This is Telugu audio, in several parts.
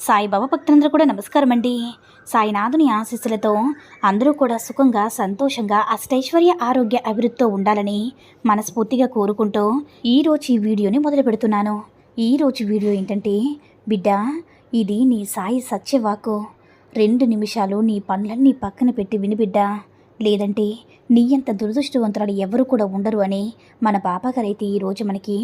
సాయిబాబా భక్తులందరూ కూడా నమస్కారం అండి. సాయినాథుని ఆశీస్సులతో అందరూ కూడా సుఖంగా సంతోషంగా అష్టైశ్వర్య ఆరోగ్య అభివృద్ధితో ఉండాలని మనస్ఫూర్తిగా కోరుకుంటూ ఈరోజు ఈ వీడియోని మొదలు పెడుతున్నాను. ఈరోజు వీడియో ఏంటంటే బిడ్డ ఇది నీ సాయి సత్యవాకు. రెండు నిమిషాలు నీ పనులన్నీ పక్కన పెట్టి వినిబిడ్డ లేదంటే నీ అంత దురదృష్టవంతురాలు ఎవరు కూడా ఉండరు అని మన బాబాగారు అయితే ఈరోజు మనకి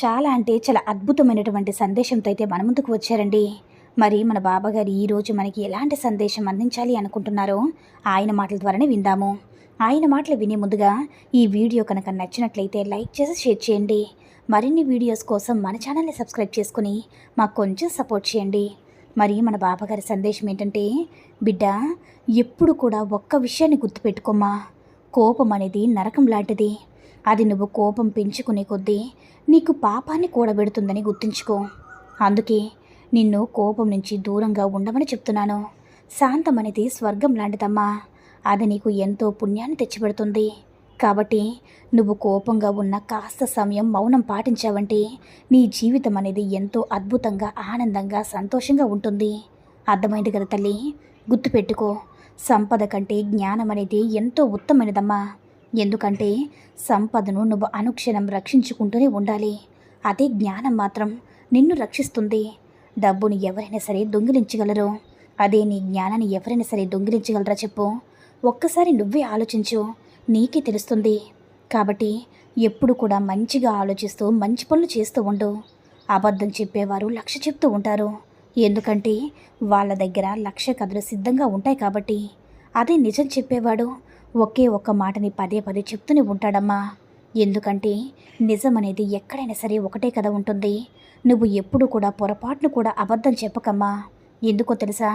చాలా అంటే చాలా అద్భుతమైనటువంటి సందేశంతో అయితే మన ముందుకు వచ్చారండి. మరి మన బాబాగారు ఈరోజు మనకి ఎలాంటి సందేశం అందించాలి అనుకుంటున్నారో ఆయన మాటల ద్వారానే విందాము. ఆయన మాటలు వినే ముందుగా ఈ వీడియో కనుక నచ్చినట్లయితే లైక్ చేసి షేర్ చేయండి. మరిన్ని వీడియోస్ కోసం మన ఛానల్ని సబ్స్క్రైబ్ చేసుకుని మాకు కొంచెం సపోర్ట్ చేయండి. మరి మన బాబాగారి సందేశం ఏంటంటే బిడ్డ ఎప్పుడు కూడా ఒక్క విషయాన్ని గుర్తుపెట్టుకోమా కోపం అనేది నరకం లాంటిది. అది నువ్వు కోపం పెంచుకునే కొద్దీ నీకు పాపాన్ని కూడబెడుతుందని గుర్తుంచుకో. అందుకే నిన్ను కోపం నుంచి దూరంగా ఉండమని చెప్తున్నాను. శాంతం అనేది స్వర్గం లాంటిదమ్మా. అది నీకు ఎంతో పుణ్యాన్ని తెచ్చిపెడుతుంది. కాబట్టి నువ్వు కోపంగా ఉన్న కాస్త సమయం మౌనం పాటించావంటే నీ జీవితం అనేది ఎంతో అద్భుతంగా ఆనందంగా సంతోషంగా ఉంటుంది. అర్థమైంది కదా తల్లి? గుర్తుపెట్టుకో సంపద కంటే జ్ఞానం అనేది ఎంతో ఉత్తమైనదమ్మా ఎందుకంటే సంపదను నువ్వు అనుక్షణం రక్షించుకుంటూనే ఉండాలి. అదే జ్ఞానం మాత్రం నిన్ను రక్షిస్తుంది. డబ్బుని ఎవరైనా సరే దొంగిలించగలరు. అదే నీ జ్ఞానాన్ని ఎవరైనా సరే దొంగిలించగలరా చెప్పు. ఒక్కసారి నువ్వే ఆలోచించు. నీకే తెలుస్తుంది. కాబట్టి ఎప్పుడు కూడా మంచిగా ఆలోచిస్తూ మంచి పనులు చేస్తూ ఉండు. అబద్ధం చెప్పేవారు లక్ష చెప్తూ ఉంటారు. ఎందుకంటే వాళ్ళ దగ్గర లక్ష కథలు సిద్ధంగా ఉంటాయి కాబట్టి. అదే నిజం చెప్పేవాడు ఒకే ఒక్క మాటని పదే పదే చెప్తూనే ఉంటాడమ్మా. ఎందుకంటే నిజం అనేది ఎక్కడైనా సరే ఒకటే కథ ఉంటుంది. నువ్వు ఎప్పుడు కూడా పొరపాటును కూడా అబద్ధం చెప్పకమ్మా. ఎందుకో తెలుసా?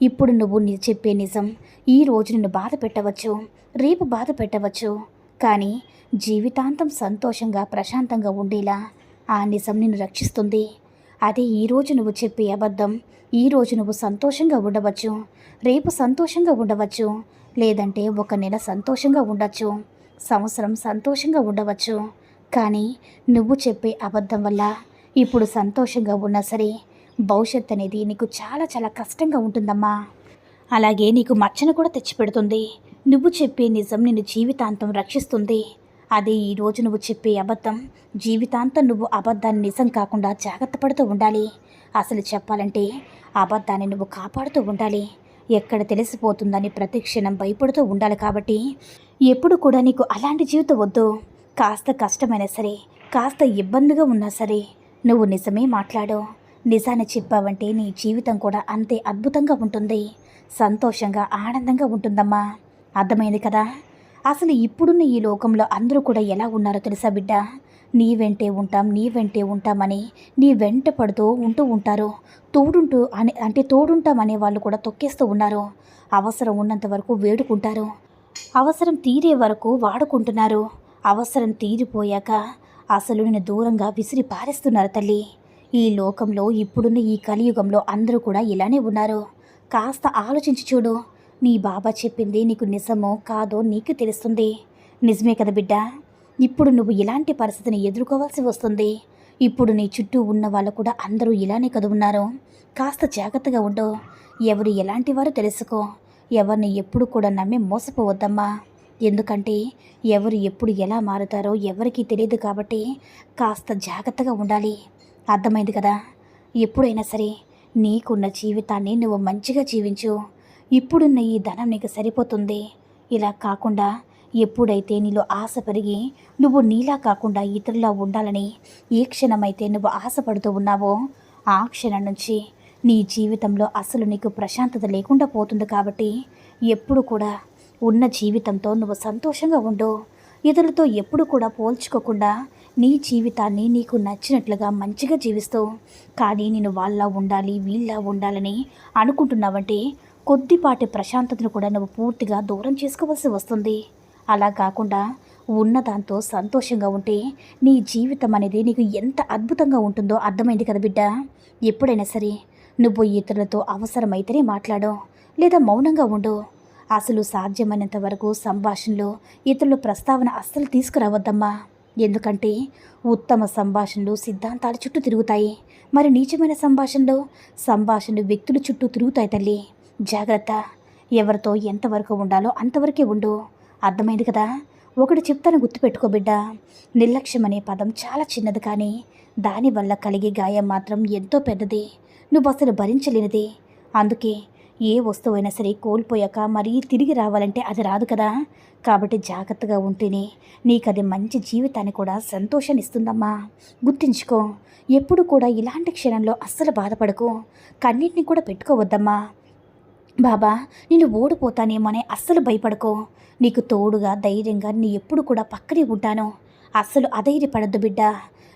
ఇప్పుడు నువ్వు చెప్పే నిజం ఈ రోజు నిన్ను బాధ పెట్టవచ్చు రేపు బాధ పెట్టవచ్చు. కానీ జీవితాంతం సంతోషంగా ప్రశాంతంగా ఉండేలా ఆ నిజం నిన్ను రక్షిస్తుంది. అదే ఈరోజు నువ్వు చెప్పే అబద్ధం ఈరోజు నువ్వు సంతోషంగా ఉండవచ్చు రేపు సంతోషంగా ఉండవచ్చు లేదంటే ఒక నెల సంతోషంగా ఉండొచ్చు. సంవత్సరం సంతోషంగా ఉండవచ్చు. కానీ నువ్వు చెప్పే అబద్ధం వల్ల ఇప్పుడు సంతోషంగా ఉన్నా సరే భవిష్యత్ అనేది నీకు చాలా చాలా కష్టంగా ఉంటుందమ్మా. అలాగే నీకు మచ్చను కూడా తెచ్చిపెడుతుంది. నువ్వు చెప్పే నిజం నిన్ను జీవితాంతం రక్షిస్తుంది. అదే ఈరోజు నువ్వు చెప్పే అబద్ధం జీవితాంతం నువ్వు అబద్ధాన్ని నిజం కాకుండా జాగ్రత్త పడుతూ ఉండాలి. అసలు చెప్పాలంటే అబద్ధాన్ని నువ్వు కాపాడుతూ ఉండాలి. ఎక్కడ తెలిసిపోతుందని ప్రతిక్షణం భయపడుతూ ఉండాలి కాబట్టి ఎప్పుడు కూడా నీకు అలాంటి జీవితం వద్దు. కాస్త కష్టమైనా సరే కాస్త ఇబ్బందిగా ఉన్నా సరే నువ్వు నిజమే మాట్లాడు. నిజాన్ని చెప్పావంటే నీ జీవితం కూడా అంతే అద్భుతంగా ఉంటుంది. సంతోషంగా ఆనందంగా ఉంటుందమ్మా. అర్థమైంది కదా? అసలు ఇప్పుడున్న ఈ లోకంలో అందరూ కూడా ఎలా ఉన్నారో తెలుసా బిడ్డ? నీ వెంటే ఉంటాం నీ వెంటే ఉంటామని నీ వెంట పడుతూ ఉంటూ ఉంటారు. తోడుంటూ అని అంటే తోడుంటాం అనే వాళ్ళు కూడా తొక్కేస్తూ ఉన్నారు. అవసరం ఉన్నంత వరకు వేడుకుంటారు. అవసరం తీరే వరకు వాడుకుంటున్నారు. అవసరం తీరిపోయాక అసలు నేను దూరంగా విసిరి పారేస్తున్నారు తల్లి. ఈ లోకంలో ఇప్పుడున్న ఈ కలియుగంలో అందరూ కూడా ఇలానే ఉన్నారు. కాస్త ఆలోచించి చూడు. నీ బాబా చెప్పింది నీకు నిజమో కాదో నీకు తెలుస్తుంది. నిజమే కదా బిడ్డ? ఇప్పుడు నువ్వు ఇలాంటి పరిస్థితిని ఎదుర్కోవాల్సి వస్తుంది. ఇప్పుడు నీ చుట్టూ ఉన్న వాళ్ళు కూడా అందరూ ఇలానే కదువున్నారు కాస్త జాగ్రత్తగా ఉండు. ఎవరు ఎలాంటి వారు తెలుసుకో. ఎవరిని ఎప్పుడు కూడా నమ్మి మోసపోవద్దమ్మా. ఎందుకంటే ఎవరు ఎప్పుడు ఎలా మారుతారో ఎవరికీ తెలియదు కాబట్టి కాస్త జాగ్రత్తగా ఉండాలి. అర్థమైంది కదా? ఎప్పుడైనా సరే నీకున్న జీవితాన్ని నువ్వు మంచిగా జీవించు. ఇప్పుడున్న ఈ ధనం నీకు సరిపోతుంది. ఇలా కాకుండా ఎప్పుడైతే నీలో ఆశ పెరిగి నువ్వు నీలా కాకుండా ఇతరులా ఉండాలని ఏ క్షణమైతే నువ్వు ఆశపడుతూ ఉన్నావో ఆ క్షణం నుంచి నీ జీవితంలో అసలు నీకు ప్రశాంతత లేకుండా పోతుంది కాబట్టి ఎప్పుడు కూడా ఉన్న జీవితంతో నువ్వు సంతోషంగా ఉండు. ఇతరులతో ఎప్పుడు కూడా పోల్చుకోకుండా నీ జీవితాన్ని నీకు నచ్చినట్లుగా మంచిగా జీవిస్తూ కానీ నేను వాళ్ళ ఉండాలి వీళ్ళ ఉండాలని అనుకుంటున్నావంటే కొద్దిపాటి ప్రశాంతతను కూడా నువ్వు పూర్తిగా దూరం చేసుకోవాల్సి వస్తుంది. అలా కాకుండా ఉన్న దాంతో సంతోషంగా ఉంటే నీ జీవితం అనేది నీకు ఎంత అద్భుతంగా ఉంటుందో అర్థమైంది కదా బిడ్డ. ఎప్పుడైనా సరే నువ్వు ఇతరులతో అవసరమైతేనే మాట్లాడు లేదా మౌనంగా ఉండు. అసలు సాధ్యమైనంత వరకు సంభాషణలో ఇతరుల ప్రస్తావన అస్సలు తీసుకురావద్దమ్మా. ఎందుకంటే ఉత్తమ సంభాషణలు సిద్ధాంతాల చుట్టూ తిరుగుతాయి. మరి నీచమైన సంభాషణలు సంభాషణలు వ్యక్తుల చుట్టూ తిరుగుతాయి తల్లి. జాగ్రత్త. ఎవరితో ఎంతవరకు ఉండాలో అంతవరకే ఉండు. అర్థమైంది కదా? ఒకటి చెప్తాను గుర్తుపెట్టుకో బిడ్డ. నిర్లక్ష్యం అనే పదం చాలా చిన్నది కానీ దానివల్ల కలిగే గాయం మాత్రం ఎంతో పెద్దది. నువ్వు అసలు భరించలేనిది. అందుకే ఏ వస్తువైనా సరే కోల్పోయాక మరీ తిరిగి రావాలంటే అది రాదు కదా? కాబట్టి జాగ్రత్తగా ఉంటేనే నీకు అది మంచి జీవితాన్ని కూడా సంతోషాన్ని ఇస్తుందమ్మా గుర్తుంచుకో ఎప్పుడు కూడా ఇలాంటి క్షణంలో అస్సలు బాధపడకు. కన్నిటిని కూడా పెట్టుకోవద్దమ్మా. బాబా నేను ఓడిపోతానేమో అని అస్సలు భయపడకో. నీకు తోడుగా ధైర్యంగా నీ ఎప్పుడు కూడా పక్కనే ఉంటాను. అస్సలు అధైర్యపడద్దు బిడ్డ.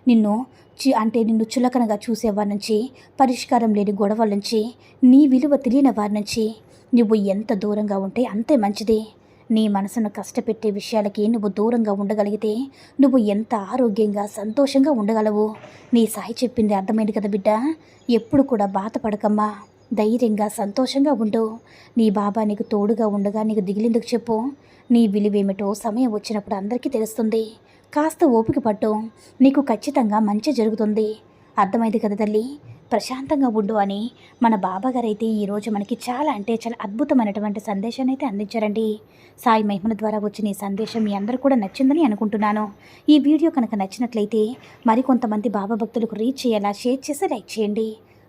నిన్ను చి అంటే నిన్ను చులకనగా చూసేవారి నుంచి పరిష్కారం లేని గొడవల నుంచి నీ విలువ తెలియని వారి నుంచి నువ్వు ఎంత దూరంగా ఉంటే అంతే మంచిది. నీ మనసును కష్టపెట్టే విషయాలకి నువ్వు దూరంగా ఉండగలిగితే నువ్వు ఎంత ఆరోగ్యంగా సంతోషంగా ఉండగలవు. నీ సాయి చెప్పింది అర్థమైంది కదా బిడ్డ. ఎప్పుడు కూడా బాధపడకమ్మా. ధైర్యంగా సంతోషంగా ఉండు. నీ బాబా నీకు తోడుగా ఉండగా నీకు దిగిలేందుకు చెప్పు. నీ విలువేమిటో సమయం వచ్చినప్పుడు అందరికీ తెలుస్తుంది. కాస్త ఓపిక పట్టు. నీకు ఖచ్చితంగా మంచి జరుగుతుంది. అర్థమైంది కదా తల్లి? ప్రశాంతంగా ఉండు అని మన బాబాగారు అయితే ఈరోజు మనకి చాలా అంటే చాలా అద్భుతమైనటువంటి సందేశాన్ని అయితే అందించారండి. సాయి మహిమల ద్వారా వచ్చిన ఈ సందేశం మీ అందరూ కూడా నచ్చిందని అనుకుంటున్నాను. ఈ వీడియో కనుక నచ్చినట్లయితే మరికొంతమంది బాబా భక్తులకు రీచ్ చేయాలా షేర్ చేసి లైక్ చేయండి.